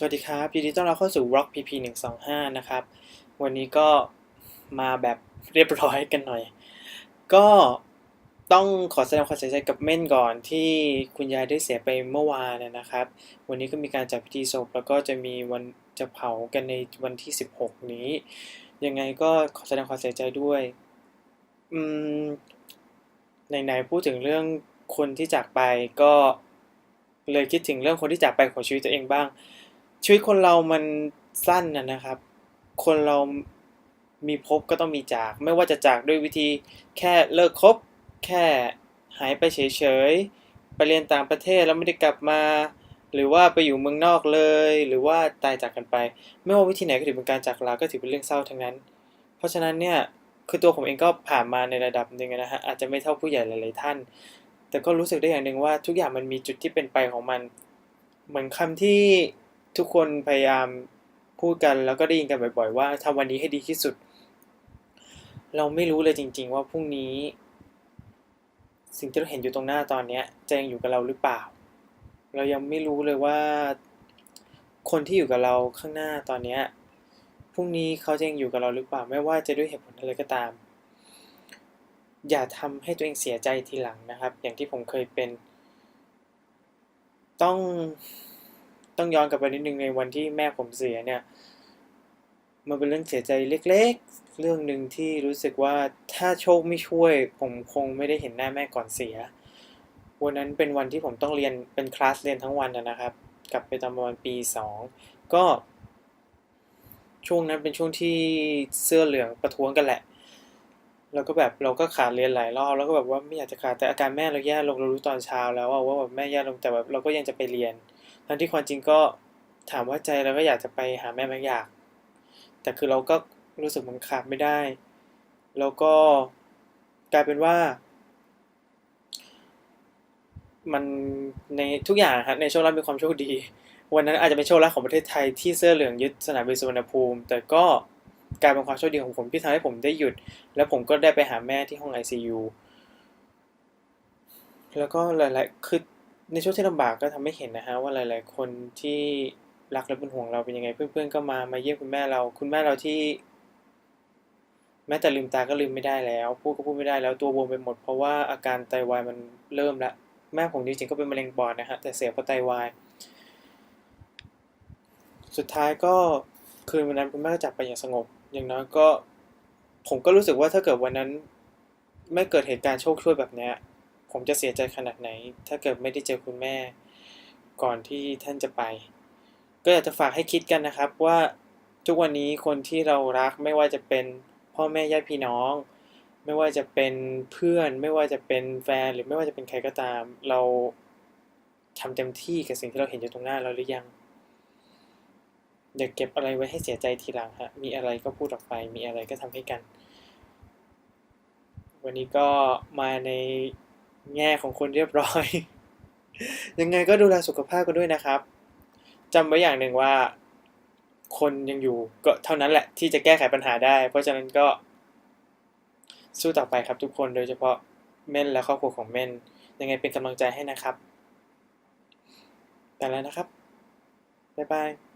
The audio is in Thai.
สวัสดีครับยินดีต้อนรับเข้าสู่ Rock PP 125 นะครับ วันนี้ก็มาแบบเรียบร้อยกันหน่อย ก็ต้องขอแสดงความเสียใจกับเม่นก่อนที่คุณยายได้เสียไปเมื่อวานนะครับ วันนี้ก็มีการจัดพิธีศพแล้วก็จะมีวันจะเผากันในวันที่ 16 นี้ ยังไงก็ขอแสดงความเสียใจด้วยอืมไหนๆพูดถึงเรื่องคนที่จากไปก็เลยคิดถึงเรื่องคนที่จากไปของชีวิตตัวเองบ้าง ชีวิตคนเรามันสั้นนะนะครับ คนเรามีพบก็ต้องมีจาก ไม่ว่าจะจากด้วยวิธีแค่เลิกคบ แค่หายไปเฉยๆ ไปเรียนต่างประเทศแล้วไม่ได้กลับมา หรือว่าไปอยู่เมืองนอกเลย หรือว่าตายจากกันไป ไม่ว่าวิธีไหนก็ถือเป็นการจากลา ก็ถือเป็นเรื่องเศร้าทั้งนั้น เพราะฉะนั้นเนี่ย คือตัวผมเองก็ผ่านมาในระดับหนึ่งนะฮะ อาจจะไม่เท่าผู้ใหญ่หลายๆท่าน แต่ก็รู้สึกได้อย่างหนึ่งว่าทุกอย่างมันมีจุดที่เป็นไปของมัน เหมือนคำที่ ทุกคนพยายามพูดกันแล้วก็ได้ยินกันบ่อย ๆ ว่าทำวันนี้ให้ดีที่สุด เราไม่รู้เลยจริง ๆ ว่าพรุ่งนี้ สิ่งที่เราเห็นอยู่ตรงหน้าตอนเนี้ยจะยังอยู่กับเราหรือเปล่า เรายังไม่รู้เลยว่า คนที่อยู่กับเราข้างหน้าตอนเนี้ยพรุ่งนี้เขาจะยังอยู่กับเราหรือเปล่า ไม่ว่าจะด้วยเหตุผลอะไรก็ตาม อย่าทำให้ตัวเองเสียใจทีหลังนะครับ อย่างที่ผมเคยเป็น ต้อง ต้องย้อนกลับไปนิดนึงในวันที่แม่ผมเสียเนี่ย มันเป็นเรื่องเสียใจเล็กๆ เรื่องหนึ่งที่รู้สึกว่าถ้าโชคไม่ช่วย ผมคงไม่ได้เห็นหน้าแม่ก่อนเสีย วันนั้นเป็นวันที่ผมต้องเรียนเป็นคลาสเรียนทั้งวันนะครับ กลับไปตอนประมาณปีสองก็ช่วงนั้นเป็นช่วงที่เสื้อเหลืองประท้วงกันแหละ แล้วก็แบบเราก็ขาดเรียนหลายรอบ แล้วก็แบบว่าไม่อยากจะขาดแต่อาการแม่เราแย่ลงเรารู้ตอนเช้าแล้วว่าแบบแม่แย่ลงแต่แบบเราก็ยังจะไปเรียน ทั้งที่ความจริงก็ถามว่าใจเราก็อยากจะไปหาแม่ไหมอยาก แต่คือเราก็รู้สึกมันขาดไม่ได้ แล้วก็กลายเป็นว่า มันในทุกอย่างฮะในโชคลาภมีความโชคดี วันนั้นอาจจะเป็นโชคลาภของประเทศไทยที่เสื้อเหลืองยึดสนามบินสุวรรณภูมิ แต่ก็กลายเป็นความโชคดีของผมที่ทำให้ผมได้หยุด แล้วผมก็ได้ไปหาแม่ที่ห้อง ICU แล้วก็หลายๆคือ ในช่วงที่ลำบากก็ทำให้เห็นนะฮะว่าหลาย ๆ คนที่รักและเป็นห่วงเราเป็นยังไง เพื่อน ๆ ก็มามาเยี่ยมคุณแม่เรา คุณแม่เราที่ แม้แต่ลืมตาก็ลืมไม่ได้แล้วพูดก็พูดไม่ได้แล้วตัวบวมไปหมด เพราะว่าอาการไตวายมันเริ่มละแม่ผมจริงๆก็เป็นมะเร็งปอดนะฮะแต่เสียเพราะไตวาย สุดท้ายก็คืนวันนั้นคุณแม่ก็จากไปอย่างสงบ อย่างน้อยก็ ผมก็รู้สึกว่าถ้าเกิดวันนั้น ไม่เกิดเหตุการณ์โชคช่วยแบบเนี้ย ผมจะเสียใจขนาดไหน ถ้าเกิดไม่ได้เจอคุณแม่ ก่อนที่ท่านจะไป ก็อยากจะฝากให้คิดกันนะครับว่าทุกวันนี้คนที่เรารักไม่ว่าจะเป็นพ่อแม่ญาติพี่น้อง ไม่ว่าจะเป็นเพื่อน ไม่ว่าจะเป็นแฟนหรือไม่ว่าจะเป็นใครก็ตาม เราทำเต็มที่กับสิ่งที่เราเห็นอยู่ตรงหน้าเราหรือยังอย่าเก็บอะไรไว้ให้เสียใจทีหลังฮะมีอะไรก็พูดออกไป มีอะไรก็ทำให้กัน วันนี้ก็มาใน แง่ของคนเรียบร้อย ยังไงก็ดูแลสุขภาพกันด้วยนะครับจำไว้อย่างหนึ่งว่า คนยังอยู่ก็เท่านั้นแหละที่จะแก้ไขปัญหาได้ เพราะฉะนั้นก็ สู้ต่อไปครับทุกคนโดยเฉพาะเม่นและครอบครัวของเม่นยังไงเป็นกำลังใจให้นะครับไปแล้วนะครับ บ๊ายบาย